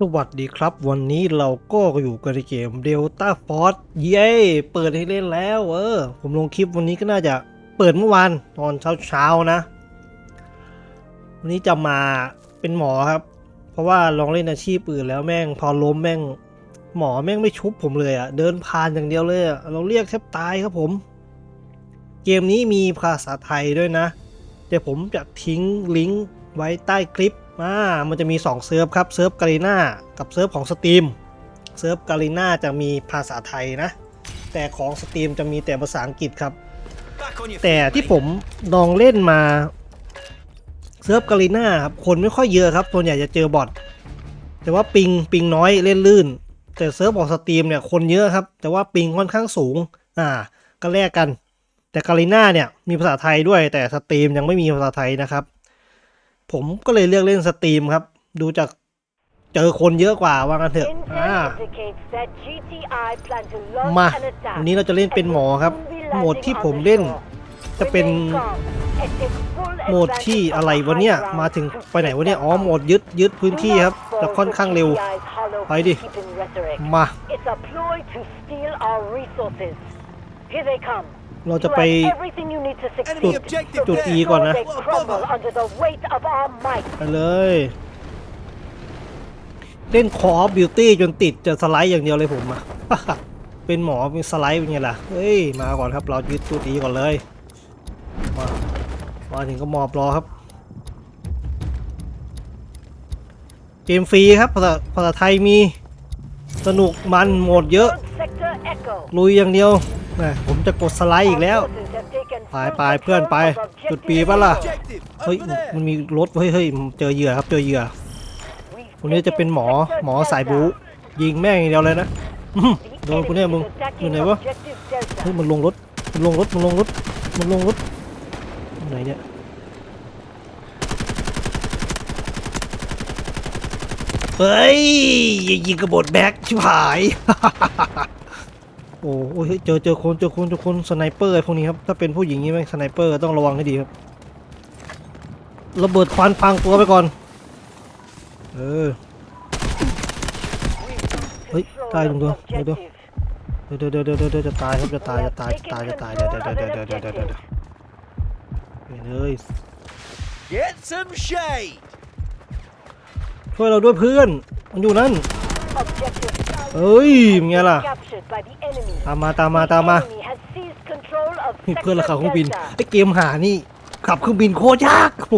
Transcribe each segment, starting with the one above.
สวัสดีครับ วันนี้เราก็อยู่กันในเกม Delta Force เย้ เปิดให้เล่นแล้ว เออ ผมลงคลิปวันนี้ก็น่าจะเปิดเมื่อวานตอนเช้าๆนะ วันนี้จะมาเป็นหมอครับ เพราะว่าลองเล่นอาชีพอื่นแล้วแม่งพอล้มแม่ง หมอแม่งไม่ชุบผมเลยอะเดินผ่านอย่างเดียวเลยอะเราเรียกแทบตายครับผม เกมนี้มีภาษาไทยด้วยนะ เดี๋ยวผมจะทิ้งลิงก์ไว้ใต้คลิป อ่ามันจะมี 2 เซิร์ฟครับ เซิร์ฟกาลิน่ากับเซิร์ฟของสตรีมเซิร์ฟกาลิน่าจะมีภาษาไทยนะ แต่ของสตรีมจะมีแต่ภาษาอังกฤษครับ แต่ที่ผมลองเล่นมา เซิร์ฟกาลิน่าครับคนไม่ค่อยเยอะครับส่วนใหญ่จะเจอบอทแต่ว่าปิงปิงน้อยเล่นลื่น แต่เซิร์ฟของสตรีมเนี่ยคนเยอะครับ แต่ว่าปิงค่อนข้างสูง อ่า ก็แลกกัน แต่กาลิน่าเนี่ยมีภาษาไทยด้วย แต่สตรีมยังไม่มีภาษาไทยนะครับ ผมก็เลยเลือกเล่นสตรีมครับ ดูจากเจอคนเยอะกว่าว่ากันเถอะอ่ามามาวัวันนนี้นี้เราเราจะจะเล่เล่นนเป็เป็นนหหมมออคครัรับบโหโหมมดดที่ที่ผผมมเล่เล่นนจะจะเป็เป็นนโหโหมมดดที่ที่อะอะไรไรวะวะเนี่เนี่ยยมามาถึถึงงไปไปไหไหนนวะวะเนี่เนี่ยยอ๋อ๋ออโหโหมมดดยึยึดดยึดพื้นที่ครับจะค่อนข้างเร็วไปไปดิดิ มาเราจะจะไป ไปจุจุดดจุจุดด E E ก่ก่ออนนนะนะ ไปเลย เล่นคอร์บิวตี้จนติดจะสไลด์อย่างเดียวเลยผมอะเป็นหมอเป็นสไลด์เป็นไงล่ะ เฮ้ย มาก่อนครับ เรายึดจุด E ก่อนเลย มามาถึงก็มอบรอครับเกมฟรีครับภาษาภาษาไทยมีสนุกมันโหมดเยอะ ลุยอย่างเดียว แม่ผมจะกดสไลด์อีกแล้ว ไปไปเพื่อนไป จุดปีปะล่ะล่ะ เฮ้ย มันมีรถ เฮ้ยเฮ้ยเจอเหยื่อครับ เจอเหยื่อคนนี้จะเป็นหมอ หมอสายบูยิงแม่งอย่างเดียวเลยนะโดนนกูกูเนี่เนี่ยยมึงอยู่ไหนวะเฮ้ยมันลงรถ มันลงรถ มันลงรถ มันลงรถ ไหนเนี่ยเฮ้ยยิงกระบดแบ็คชิบหาย โอ้โหเจอเจอคนเจอคนเจอคนสไนเปอร์ไอ้พวกนี้ครับถ้าเป็นผู้หญิงนี่แมงสไนเปอร์ต้องระวังให้ดีครับระเบิดควันฟังตัวไปก่อน เออ เฮ้ยตายลงตัวลงตัวเดี๋ยวเดี๋ยวเดี๋ยวเดี๋ยวจะตายครับจะตายจะตายจะตายจะตายเดี๋ยวเดี๋ยวเดี๋ยวเดี๋ยวเดี๋ยวเดี๋ยเดี๋ยวเฮ้ย Get some shade ช่วยเราด้วยเพื่อน มันอยู่นั่น เฮ้ยเป็นไงล่ะ ตามมาตามมาตามมานี่เพื่อนเราขับเครื่องบินไอ้เกมหานี่ ขับเครื่องบินโคตรยากโอ้โห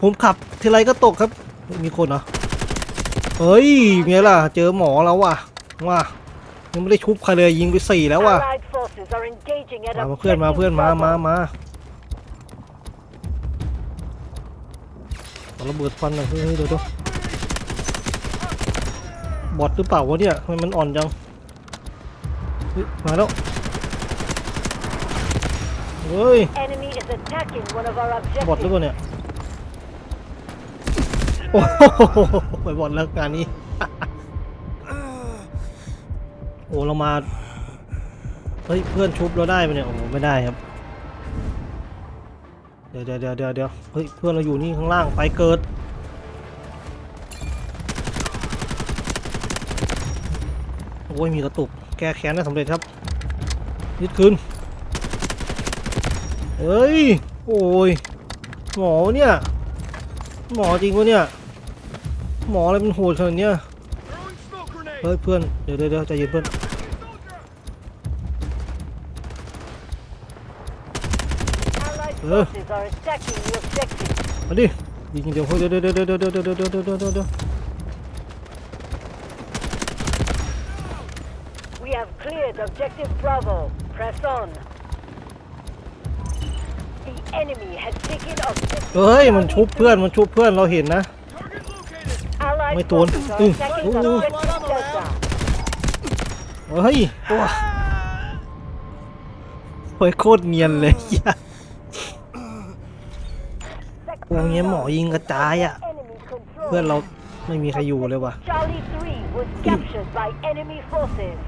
ผมขับทีไรก็ตกครับ มีคนเหรอเฮ้ยเป็นไงล่ะ เจอหมอแล้วว่ะว่ะยังไม่ได้ชุบใครเลยยิงไปสี่แล้วว่ะมาเพื่อนมาเพื่อนมามามาเอาระเบิดฟันน่อยเฮ้ยเฮ้ยดี๋ยวเดี๋ยว บอทหรือเปล่าวะเนี่ยทำไมมันอ่อนจังเฮ้ยมาแล้ว เฮ้ยบอทหรือเปล่าเนี่ย โอ้โหไปบอทแล้วงานนี้ โอ้เรามา เฮ้ย เพื่อนชุบเราได้ปะเนี่ย โอ้โหไม่ได้ครับ เดี๋ยวเดี๋ยวเดี๋ยวเดี๋ยวเดี๋ยวเฮ้ย เพื่อนเราอยู่นี่ข้างล่างไปเกิด โอ้ยมีกระตุก แก้แค้นได้สำเร็จครับยึดคืนเฮ้ย โอ้ย หมอเนี่ย หมอจริงปะเนี่ย หมออะไรเป็นโหดขนาดเนี้ย Throwing smoke grenade. เฮ้ยเพื่อนเดี๋ยวเดี๋ยวเดี๋ยวใจเย็นเพื่อนมาดิยิงอย่างเดียวเฮ้ยเดี๋ยวเดี๋ยวเดี๋ยวเดี๋ยวเดี๋ยวเดี๋ยวเดี๋ยวเดี๋ยวเดี๋ยวเดี๋ยวเดี๋ยว We have cleared objective Bravo. Press on. The enemy has taken objective เฮ้ย มันชุบเพื่อน มันชุบเพื่อนเราเห็นนะ Target located. Allied ไม่โดน forces are อื้อ attacking อู้ objective Delta. เฮ้ย ตัวเฮ้ยโคตรเนียนเลยเหี้ยพวกเนี้ยหมอยิงกระจายอะ Enemy control. เพื่อนเราไม่มีใครอยู่เลยว่ะ Charlie 3 was captured by enemy forces.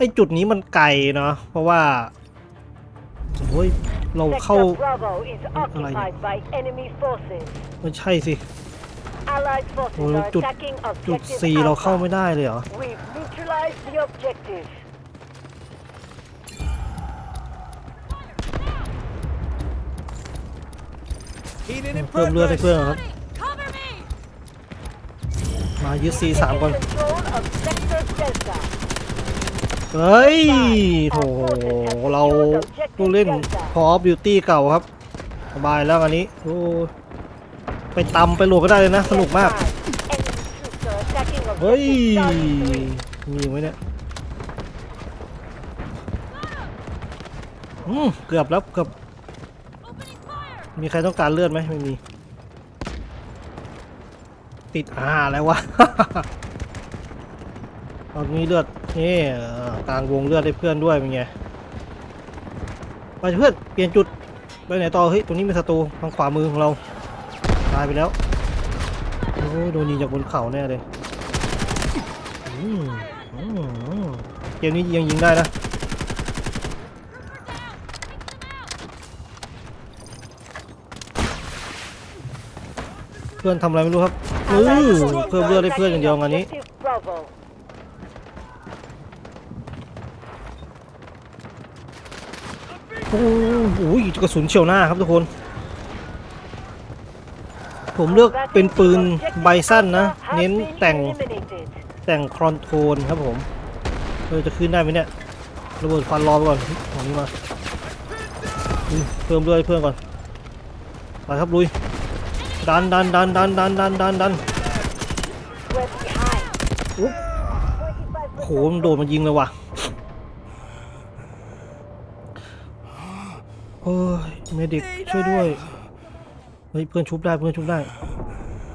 ไอจุดนี้มันไกลเนาะเพราะว่าโอ้ยเราเข้า Sector Bravo is Alright. occupied by enemy forces. ไม่ใช่สิ Allied forces Ủa, are chụp- attacking จุด objective สี่เรา Alpha. เข้าไม่ได้เลยเหรอ We've neutralized the objective. Healing in เพิ่มเลือดให้ progress. เพื่อนเหรอครับ Cover me! มายึด C3 ก่อน Taking control of sector Delta. เฮ้ยโหเราผู้เล่น Call of Duty เก่าครับ สบายแล้วอันนี้โอ้ไปตำไปโหลดก็ได้เลยนะ สนุกมาก เฮ้ย มีไหมเนี่ยอืมเกือบแล้วเกือบ มีใครต้องการเลือดไหมไม่มี ติดอ่าแล้ววะ เอานี้เลือดนี่เอ่อกลางวงเลือดให้เพื่อนด้วยเป็นไงไปเพื่อนเปลี่ยนจุดไปไหนต่อเฮ้ยตรงนี้มีศัตรูทางขวามือของเราตายไปแล้วโอ้ยโดนยิงจากบนเขาแน่เลยเกมนี้ยังยิงได้นะเพื่อนทำอะไรไม่รู้ครับอื Allied อเพิ่ม are เลือดให้เพื่อนอย่างเดียวงานนี้ objective Bravo. โอ้โหกระสุนเฉียวหน้าครับทุกคน ผมเลือกเป็นปืนไบสั้นนะ เน้นแต่งแต่งครอนโทนครับผมเออจะขึ้นได้ไหมเนี่ยระเบิดควันรอไปก่อนของนี้มาเพิ่มเลือดให้เพื่อนก่อนไปครับลุยดันดันดันดันดันดันดันดันโอ้โหมันโดดมายิงเลยว่ะ โอ้ยเมดิกช่วยด้วยเฮ้ยเพื่อนชุบได้เพื่อนชุบได้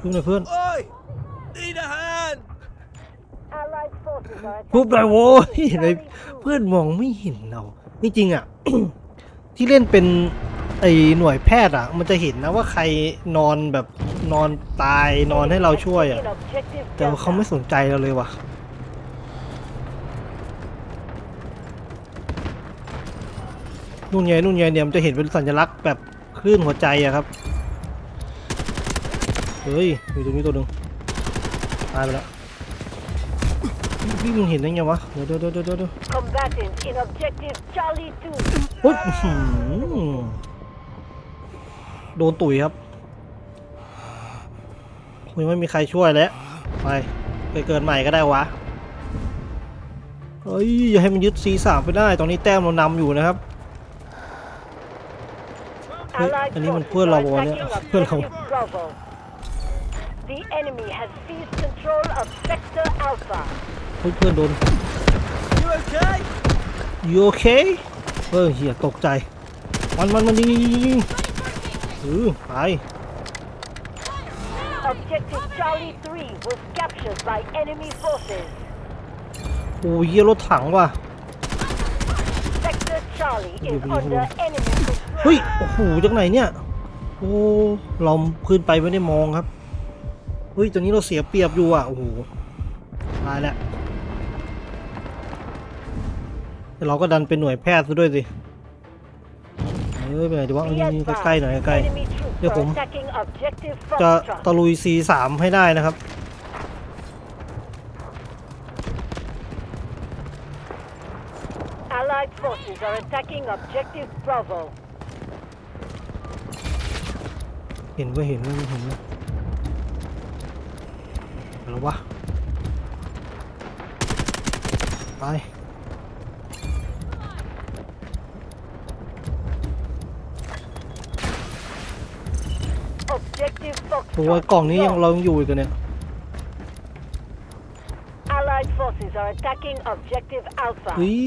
ชุบหน่อยเพื่อน Oi! Need a hand! Allied forces are ชุบได้ attacking โว้ย objective เลย Charlie เพื่อนมองไม่เห็นเราจริงๆอะ ที่เล่นเป็นไอหน่วยแพทย์อะ มันจะเห็นนะว่าใครนอนแบบนอนตายนอนให้เราช่วยอะ Taking objective แต่ว่าเขาไม่ Delta. สนใจเราเลยว่ะ นู่นไงนู่นไงเนี่ยมันจะเห็นเป็นสัญลักษณ์แบบคลื่นหัวใจอะครับเฮ้ยมีตรงนี้ตัวหนึ่งตายไปแล้วพี่มึงเห็นได้ไงวะเดี๋ยวเดี๋ยวเดี๋ยวเดี๋ยวเดี๋ยว Combatants in objective Charlie 2. โอ๊ยอื้อหือโดนตุ๋ยครับยังไม่มีใครช่วยแล้วไปไปเกินใหม่ก็ได้วะเฮ้ยอย่าให้มันยึด C3 ไปได้ ตอนนี้แต้มเรานำอยู่นะครับ เฮ้ย Allied อันนี้มัน forces เพื่อนเรา are วะเนี่ย attacking เพื่อนเรา objective Bravo. The enemy has seized control of sector Alpha. เฮ้ยเพื่อนโดน You okay? you okay เออเหี้ยตกใจ มันมันมันยิงยิงยิงยิงเออไป Objective Charlie 3 was captured by enemy forces. โอ้ยเหี้ยรถถังว่ะ Sector Charlie is Ủa, under enemy เฮ้ย control. โอ้โหจากไหนเนี่ย โอ้เราขึ้นไปไม่ได้มองครับ เฮ้ย ตอนนี้เราเสียเปรียบอยู่อะ โอ้โห ตายแล้วแต่เราก็ดันเป็นหน่วยแพทย์ซะด้วยสิ เอ้ยไปไหนดีวะ Be นี่นี่ advised, ใกล้ๆหน่อยใกล้ enemy troops Dạ, are cũng- attacking objective ๆจะ Foxtrot. ตะลุย C3 ให้ได้นะครับ Allied forces are attacking objective Bravo. เห็นว่าเห็นว่าเห็นว่าแล้ววะไป Objective โอ้ย Foxtrot. กล่องนี้ยัง lost. เรายังอยู่อีกเหรอเนี่ย Allied forces are attacking objective Alpha. เฮ้ย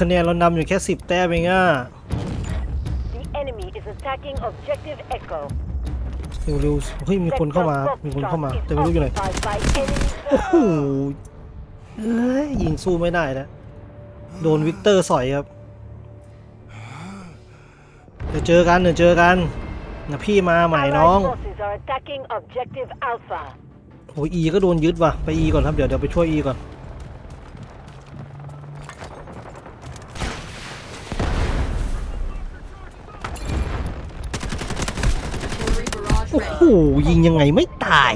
คะแนนเรานำอยู่แค่สิบแต้มเองอะ The enemy is attacking objective Echo. เร็วๆเฮ้ยมีคนเข้ามา มีคนเข้ามาแต่ไม่รู้อยู่ไหนโอ้โหเอ้ยยิงสู้ไม่ได้แล้วโดนวิกเตอร์สอยครับเดี๋ยวเจอกันเดี๋ยวเจอกันนะพี่มาใหม่น้องโอ้ยอีก็โดนยึดว่ะไปอีก่อนครับเดี๋ยวเดี๋ยวไปช่วยอีก่อน โอ้โหยิงยังไงไม่ตาย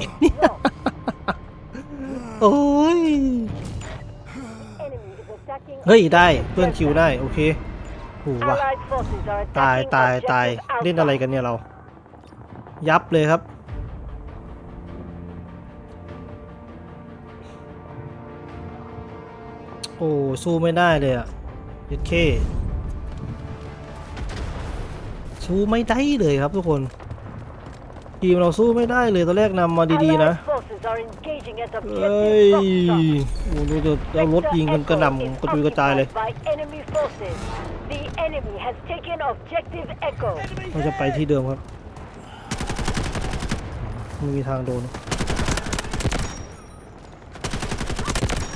โอ้ย เฮ้ย ได้เพื่อนคิวได้ โอเคโหว่ะตายตายตายเล่นอะไรกันเนี่ยเรา ยับเลยครับ โอ้สู้ไม่ได้เลยอะยัดเคสู้ไม่ได้เลยครับทุกคน ทีมเราสู้ไม่ได้เลยตอนแรกนำมาดีๆนะ Allied forces are engaging at เอ้ย objective Foxtrot. โอ้ดูจะเอารถยิงกันกระห Sector น่ำ Echo กระจุยกระจายเลย is occupied by enemy forces. The enemy has taken objective Echo. เราจะไปที่เดิมครับไม่มีทางโดน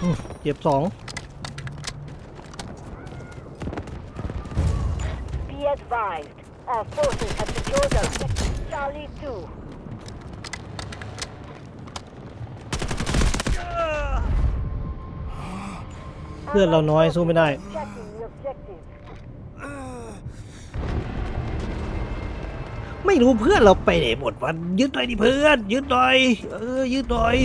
อืมเจ็บสอง Be advised, our forces have secured objective Charlie 2. เพื่อนเราน้อยสู้ไม่ได้ Checking the objective. ไม่รู้เพื่อนเราไปไหนหมดวันยึดหน่อยดิเพื่อนยึดหน่อย เออยึดหน่อย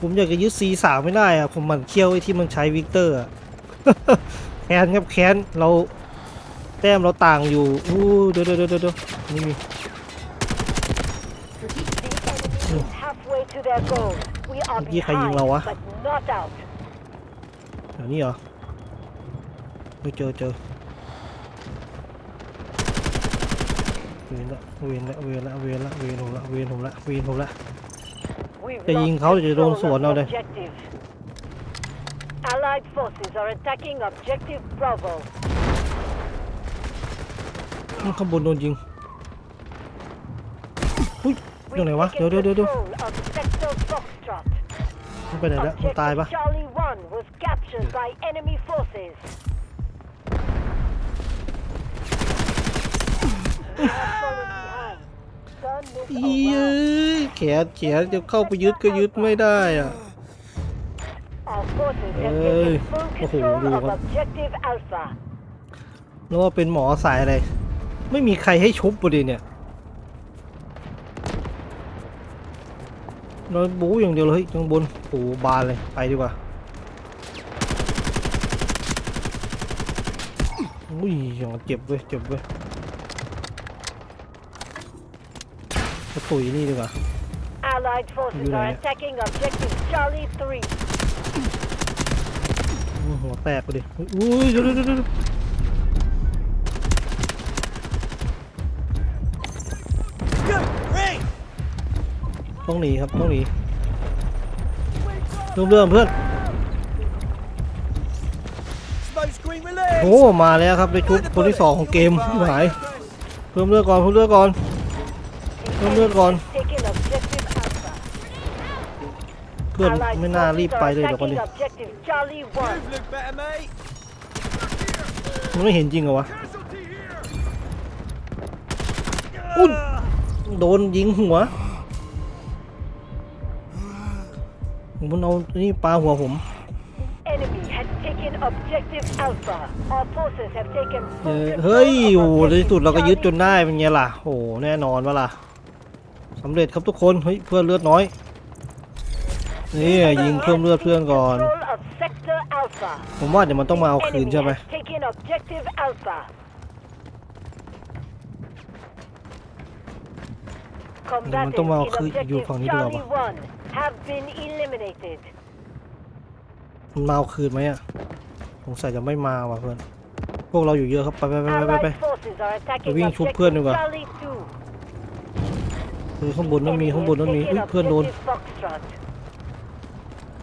ผมอยากจะยึด C3 ไม่ได้อะผมหมันเคี้ยวไอ้ที่มันใช้วิกเตอร์อะ แค้นครับแค้นเราแต้มเราต่างอยู่อู้เดี๋ยวเดี๋ยวเดี๋ยวเดี๋ยวนี่มี เมื่อกี้ใครยิงเราวะ but not out. เดี๋ยวนี้เหรอไม่เจอเจอเวียนละเวียนละเวียนละเวียนละเวียนผมละเวียนผมละเวียนผมละจะยิงเขาหรือจะโดนสวนเอาเลย Allied forces are attacking objective Bravo. ข้างบนโดนยิงอุ้ย We've เรื่องไหนวะเดี๋ยว taken เดี๋ยวเดี๋ยวเดี๋ยว control of Sector Foxtrot. มันไปไหนแล้วมัน Objective ตายปะ Charlie 1 was captured by enemy forces. We have fallen behind. Don't miss อี a เอ้ round. ยแขนแขนจะเข้าไปยึดก็ยึดไม่ได้อะ Our forces have Ê, taken full ôi, control đủ of không? objective Alpha. แล้วว่าเป็นหมอสายอะไร ไม่มีใครให้ชุบประเด็นเนี่ยเราบู๊อย่างเดียวเลยเฮ้ยข้างบนโอ้โหบานเลยไปดีกว่าอุ้ยอย่างเจ็บเว้ยเจ็บเว้ยกระตุยนี่ดีกว่า Allied forces Đủ are này ạ. attacking objective Charlie 3. อื้อหัวแตกไปดิอุ้ยเดี๋ยวเดี๋ยว ต้องหนีครับต้องหนีเริ่มเริ่มเพื่อน Smoke screen release! โอ้มาแล้วครับในชุดคนที่สองของเกมหายเพิ่มเลือดก่อนเพิ่มเลือดก่อน The Không được enemy còn. has taken objective Alpha. เพื่อน Allied ไม่น่ารีบ forces ไป are เลยเดี๋ยวก่อน attacking ดิ objective Charlie 1. Move look better, mate! มันไม่เห็นจริงเหรอวะอุ้ยโดนยิงหัว มันเอานี่ปลาหัวผม Enemy has taken objective Alpha. Our forces have taken เอ full อ control เฮ้ย of โอ้โหในที่สุดเราก็ objective ยึดจน Charlie ได้เป็นไงล่ะโอ้โหแน่นอนวะล่ะสำเร็จครับทุกคนเฮ้ยเพื่อนเลือดน้อยนี่ยิงเพิ่มเลือดเพื่อนก่อน Control of Sector Alpha. ผมว่าเดี๋ยวมันต้องมาเอาคืน Enemy ใช่ไหม has taken objective Alpha. เดี๋ยวมันต้อง Combatants มาเอา in คืนอยู่ objective ฝั่งนี้ดีกว่า Charlie ปะ1 have been eliminated. มันมาเอาคืนไหมอะสงสัยจะไม่มาว่ะเพื่อน พวกเราอยู่เยอะครับไปไปไปไปไปไป Allied forces are attacking วิ่งชุบเพื่อนดี objective กว่า Charlie 2. คือข้างบนนั้นมี Enemy ข้างบน has นั้นมี taken อุ้ยเพื่อนโดน objective Foxtrot.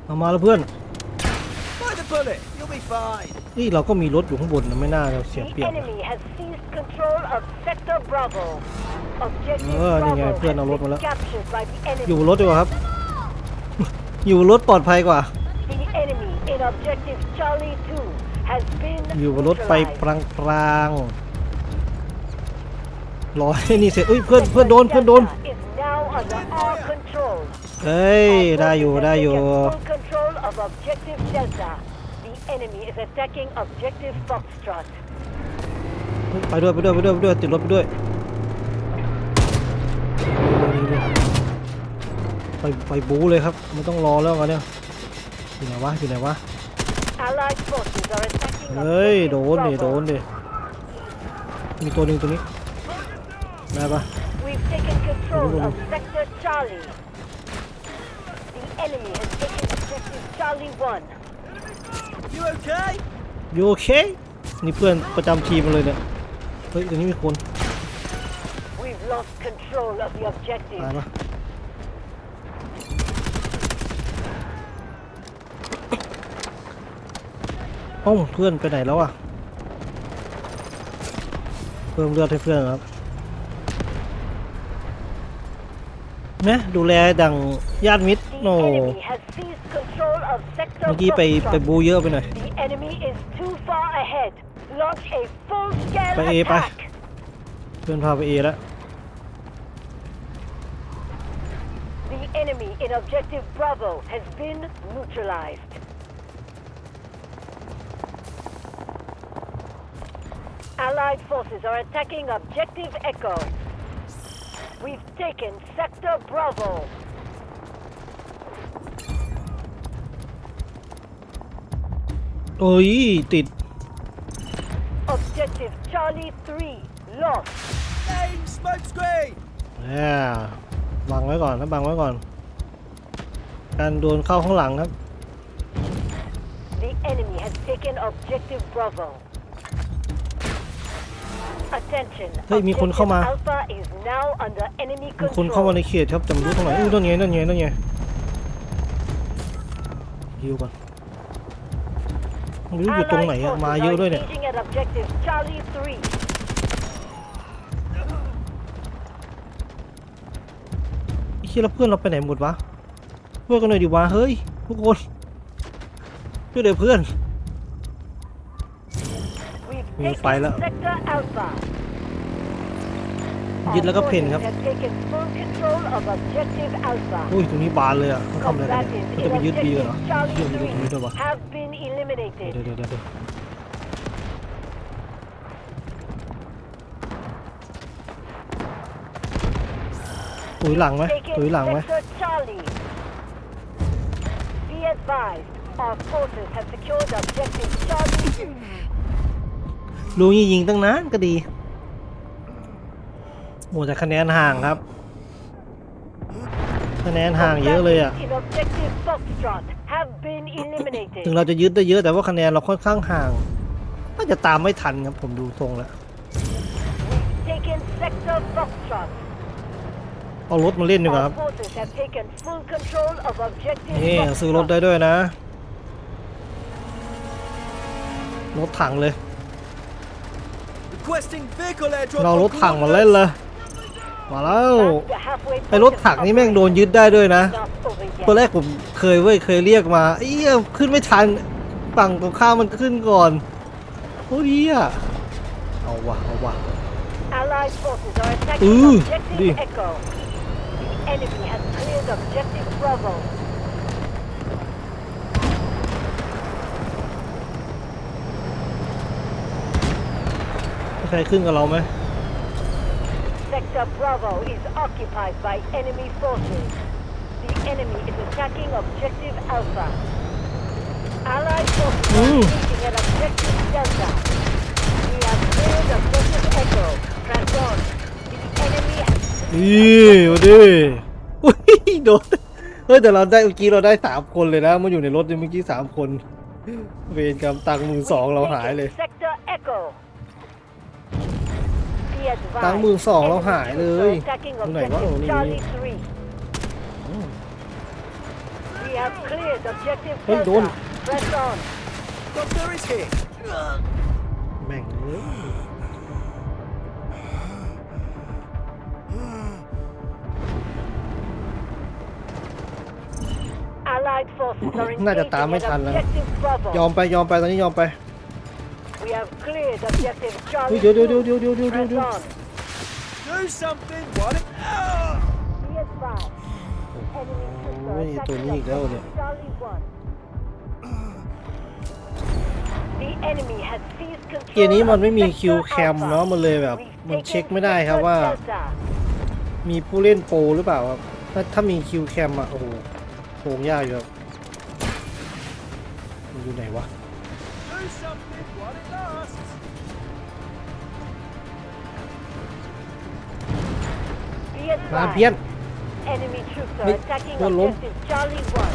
เอามาแล้วเพื่อน Find the bullet! You'll be fine! นี่เราก็มีรถอยู่ข้างบนนะไม่น่าจะเสีย The เปรียบ enemy has seized control of Sector Bravo. Objective เออนี่ไง Bravo เพื่อนเอารถ has มาแล้ว been captured by the enemy. อยู่บนรถดีกว่าครับ อยู่บนรถปลอดภัยกว่า The enemy in objective Charlie 2 has been อยู่บนรถไป neutralized. ปรางปรางรอให้นี่เสร็จอุ้ยเพื่อนเพื่อนโดนเพื่อนโดน Delta is now under our control. เฮ้ย Our ได้อยู่ forces ได้ have อยู่ taken full control of objective Delta. The enemy is attacking objective Foxtrot. เฮ้ยไปด้วยไปด้วยไปด้วยไปด้วยติดรถไปด้วย ไปไปบู๊เลยครับไม่ต้องรอแล้วกันเนี่ยอยู่ไหนวะอยู่ไหนวะ Allied forces are attacking เฮ้ยโด objective นดิโด Bravo. นดิมีตัวหนึ่งตัวนี้ได้ปะ We've taken control of Sector Charlie. The enemy has taken objective Charlie 1. You okay? ยูโอเคนี่เพื่อนประจำทีมมาเลยเนี่ยเฮ้ยตรงนี้มีคน We've lost control of the objective. ตายปะ เอ้าเพื่อนไปไหนแล้วอะ เพิ่มเลือดให้เพื่อนครับนะดูแลดังญาติมิตร The โน enemy has seized control of Sector เมื่อกี้ไปไป Foxtrot. บูเยอะไปหน่อย The enemy is too far ahead. Launch a full-scale ไปเอไป attack. เพื่อนพาไปเอแล้ว The enemy in objective Bravo has been neutralized. Allied forces are attacking objective Echo. We've taken Sector Bravo. โอ้ย ติด Objective Charlie 3 lost. Aim smoke screen! แหมบังไว้ก่อนนะบังไว้ก่อน การโดนเข้าข้างหลังครับ The enemy has taken objective Bravo. Attention. เฮ้ยมีคนเข้ามา Objective Alpha is now under enemy มีคนเข้ามา control. ในเขตครับแต่ไม่รู้ตรงไหนอู้นั่นไงนั่นไงนั่นไงฮิวก่อนไม่รู้อยู่ตรงไหนอะ Allied มา forces เยอะ are ด้วยเนี่ย engaging at objective Charlie 3. ไอ้เชี่ยแล้วเพื่อนเราไปไหนหมดวะเพื่อนกันหน่อยดิวะเฮ้ยทุกคนช่วยเดี๋ยวเพื่อน We've Ừ, taken phải là- sector Alpha. ยึดแล้วก็เพน Our ครับ forces have taken full control of objective Alpha. อุ้ยตรงนี้บานเลยอะเขาทำอะไรกันเนี่ย Combatants เขาจะไป in ยึดบีกัน objective เหรอ Charlie เชื่อมอยู่ตรงนี้ด้วยวะ3 have been เดี๋ยว eliminated. เดี๋ยวเดี๋ยวเดี๋ยวตุ๋ยหลังไหม Taken ตุ๋ยหลังไหม sector Charlie. Be advised, our forces have secured objective Charlie. รู้ยิงยิงตั้งนานก็ดีโหแต่คะแนนห่างครับ คะแนนห่างเยอะเลยอะ Combatants in objective Foxtrot have been eliminated. ถึงเราจะยึดได้เยอะแต่ว่าคะแนนเราค่อนข้างห่าง น่าจะตามไม่ทันครับผมดูทรงแล้ว Taken sector Foxtrot. เอารถมาเล่นดีกว่า Our ครับ forces have taken full control of objective นี่ซื้อรถ Foxtrot. ได้ด้วยนะ รถถังเลย Requesting vehicle airdrop เรา on รถถังมาเล่นเลยมาแล้ว That's the halfway ไอรถถังนี่แม่งโดนยึดได้ด้วยนะ Not over yet. ตอนแรกผมเคยเว้ยเคยเรียกมาเอี้ยขึ้นไม่ทันฝั่งตรงข้ามมันขึ้นก่อนโอ้ยเหี้ยเอาวะเอาวะ Allied forces are attacking Ooh, objective đi. Echo. The enemy has cleared objective Bravo. มี ใครขึ้นกับเราไหม Sector Bravo is occupied by enemy forces. The enemy is attacking objective Alpha. Allied forces are Ooh. engaging at objective Delta. We have cleared objective Echo. Press on. The enemy has นี่มาดิอุ้ยโดนเฮ้ยแต่เราได้เมื่อกี้เราได้สามคนเลยนะมาอยู่ในรถเนี่ยเมื่อกี้สามคน เวรกรรมตังค์มือสองเราหายเลย Sector Echo. Be advised, ตังค์มือสองเราหายเลย enemies are attacking ตรงไหนวะ objective โอ้นี่ Charlie 3. We have cleared objective เฮ้ยโดน Delta. Press on. Doctor is here. แม่งเอ้ย Allied forces are น่าจะ engaging ตามไม่ at ทันแล้ว objective ยอ Bravo. มไปยอมไปตอนนี้ยอมไป We have cleared objective เฮ้ย Charlie เดี๋ยวเดี๋ยว 2. เดี๋ยวเดี๋ยวเดี๋ยวเดี๋ยว Press เดี๋ยว on. Do something. What? Ah! Be advised. Enemy troops are โอ้ยตัว attacking นี้อีกแล้วเนี่ย objective Charlie 1. The enemy has seized control เกมนี้มันไม่มี of คิว Sector แคม Alpha. เนาะมันเลยแบบ We've มัน taken เช็คไม่ได้ครับ Sector ว่า Delta. มีผู้เล่นโปรหรือเปล่าครับถ้าถ้ามีคิวแคมอะโอ้โหโกงยากอยู่ครับมันอยู่ไหนวะ Do something Be มาเพี้ยน advised, enemy troops are Hey, attacking doon, lom. objective Charlie 1.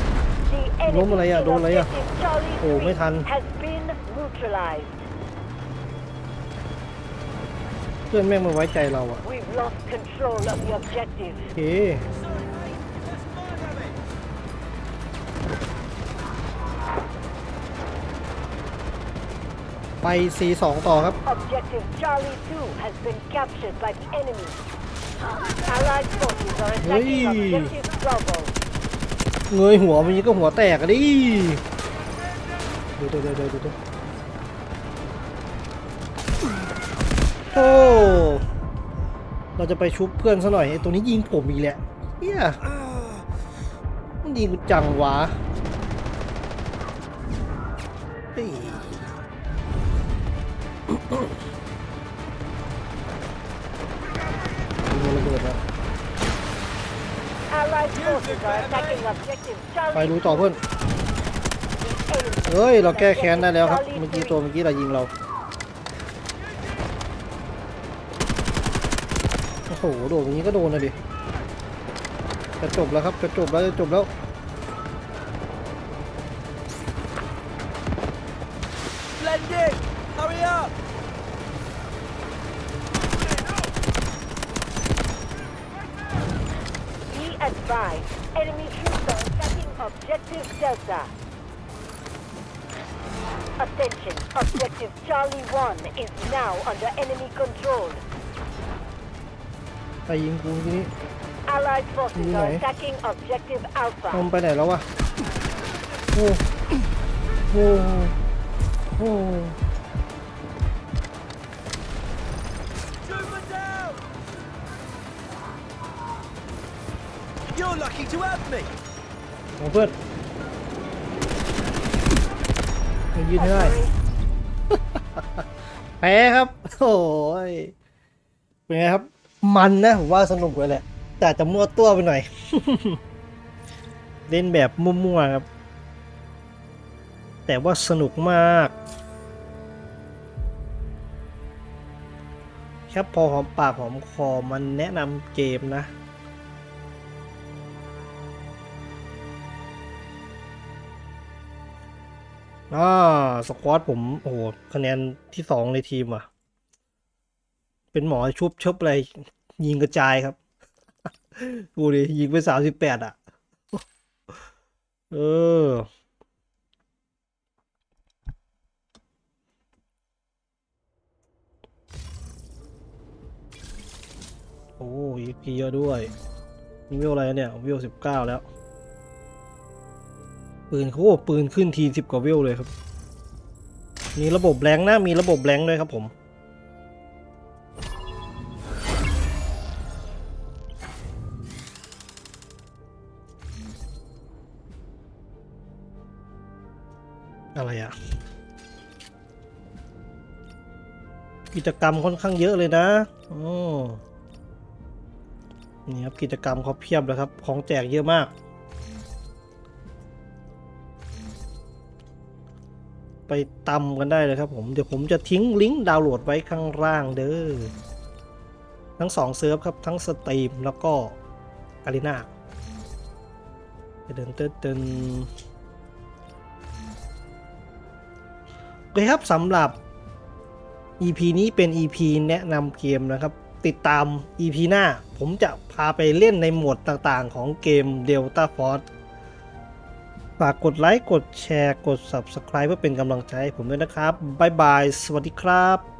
The enemy Lom อะไรอะ in โดนอะไรอะ objective Charlie โอ้ไม่ทัน3 has been neutralized. เพื่อนแม่งมาไว้ใจเราอะ We've lost control of the objective. โอเค Sorry, mate. That's my habit. ไป C2 ต่อครับ Objective Charlie 2 has been captured by the enemy. Allied forces are attacking Hey. objective Bravo. เงยหัวมันนี้ก็หัวแตกอะดิดูดูดูดูดูโอ้เราจะไปชุบเพื่อนซะหน่อยไอ้ตัวนี้ยิงผมอีกแหละเฮียมันยิงกูจังวะ ไป Charlie ดูต่อเพื่อนเฮ้ย เราแก้แค้นได้แล้วครับ เมื่อกี้ตัวเมื่อกี้เรายิงเรา โอ้โห โดดอย่างนี้ก็โดนนะดิ จะจบแล้วครับ จะจบแล้ว จะจบแล้ว Splendid. Hurry up. Be advised, enemy troops are attacking objective Delta. Attention, objective Charlie 1 is now under enemy control. ไปยิงกูทีนี้ Allied forces are Okay. attacking objective น Alpha. มไปไหนแล้ววะ โอ้โอ้โอ้ Shoot You're lucky to have me. ของเพื่อนยังยืนให้ได้ แพ้ครับ โอ้ยเป็นไงครับ มันนะผมว่าสนุกเลยแหละ แต่อาจจะมั่วตัวไปหน่อย เล่นแบบมั่วๆครับ แต่ว่าสนุกมากแค่พอหอมปากหอมคอมันแนะนำเกมนะ อ่าสควอตผมโอ้โหคะแนนที่สองในทีมอะ เป็นหมอชุบชบอะไร ยิงกระจายครับดูดิยิงไปสามสิบแปดอะ เออโอ้ยพีเยอะด้วยวิวอะไรเนี่ยวิวสิบเก้าแล้ว ปืนเขาโอ้ปืนขึ้นทีสิบกว่าวิวเลยครับ มีระบบแรงค์นะมีระบบแรงค์ด้วยครับผม อะไรอะกิจกรรมค่อนข้างเยอะเลยนะโอ้นี่ครับกิจกรรมเขาเพียบเลยครับ ของแจกเยอะมาก ไปตำกันได้เลยครับผมเดี๋ยวผมจะทิ้งลิงก์ดาวน์โหลดไว้ข้างล่างเด้อทั้งสองเซิร์ฟครับทั้งสตรีมแล้วก็อารีนาเดินเต้นเต้นโอเคครับสำหรับ EP นี้เป็น EP แนะนำเกมนะครับ ติดตาม EP หน้า ผมจะพาไปเล่นในโหมดต่างๆ ของเกม Delta Force ฝากกดไลค์ กดแชร์ กด Subscribe เพื่อเป็นกำลังใจให้ผมด้วยนะครับ บ๊ายบาย สวัสดีครับ